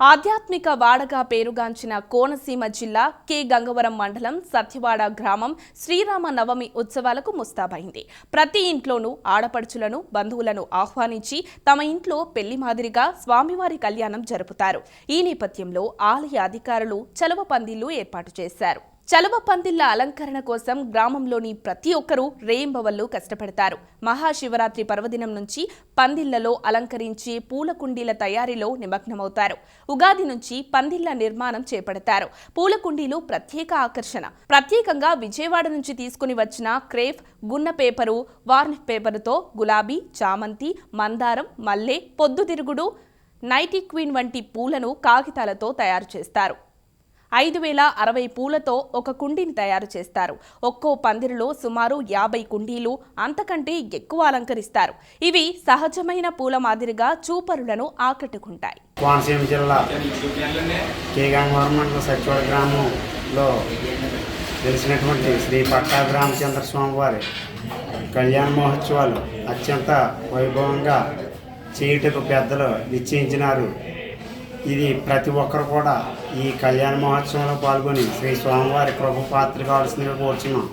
ఆధ్యాత్మిక వాడగా పేరుగాంచిన కోనసీమ జిల్లా కె. గంగవరం మండలం సత్యవాడ గ్రామం శ్రీరామ నవమి ఉత్సవాలకు ముస్తాబైంది. ప్రతి ఇంట్లోనూ ఆడపడుచులను బంధువులను ఆహ్వానించి తమ ఇంట్లో పెళ్ళి మాదిరిగా స్వామివారి కళ్యాణం జరుపుతారు. ఈ నేపథ్యంలో ఆలయ అధికారులు చలవ పందిళ్ళు ఏర్పాటు చేశారు. చలవ పందిళ్ళ అలంకరణ కోసం గ్రామంలోని ప్రతి ఒక్కరూ రేయింబవళ్ళు కష్టపడతారు. మహాశివరాత్రి పర్వదినం నుంచి పందిళ్ళలో అలంకరించి పూల కుండీల తయారీలో నిమగ్నమవుతారు. ఉగాది నుంచి పందిళ్ళ నిర్మాణం చేపడతారు. పూల కుండీలు ప్రత్యేక ఆకర్షణ. ప్రత్యేకంగా విజయవాడ నుంచి తీసుకుని వచ్చిన క్రేఫ్ గున్న పేపరు వార్నిష్ పేపరుతో గులాబీ చామంతి మందారం మల్లె పొద్దుతిరుగుడు నైటీ క్వీన్ వంటి పూలను కాగితాలతో తయారు చేస్తారు. ఐదు వేల అరవై పూలతో ఒక కుండీని తయారు చేస్తారు. ఒక్కో పందిరిలో సుమారు యాభై కుండీలు అంతకంటే ఎక్కువ అలంకరిస్తారు. ఇవి సహజమైన పూల మాదిరిగా చూపరులను ఆకట్టుకుంటాయి. కోనసీమ జిల్లా గ్రామంలో తెలిసినటువంటి శ్రీ పట్టాభి రామచంద్ర స్వామి వారి కళ్యాణ మహోత్సవాలు అత్యంత వైభవంగా చేయుటకు పెద్దలు నిశ్చయించినారు. ఇది ప్రతి ఒక్కరు కూడా ఈ కళ్యాణ మహోత్సవంలో పాల్గొని శ్రీ స్వామివారి కృప పాత్ర కావాల్సిందిగా కోరుచున్నాం.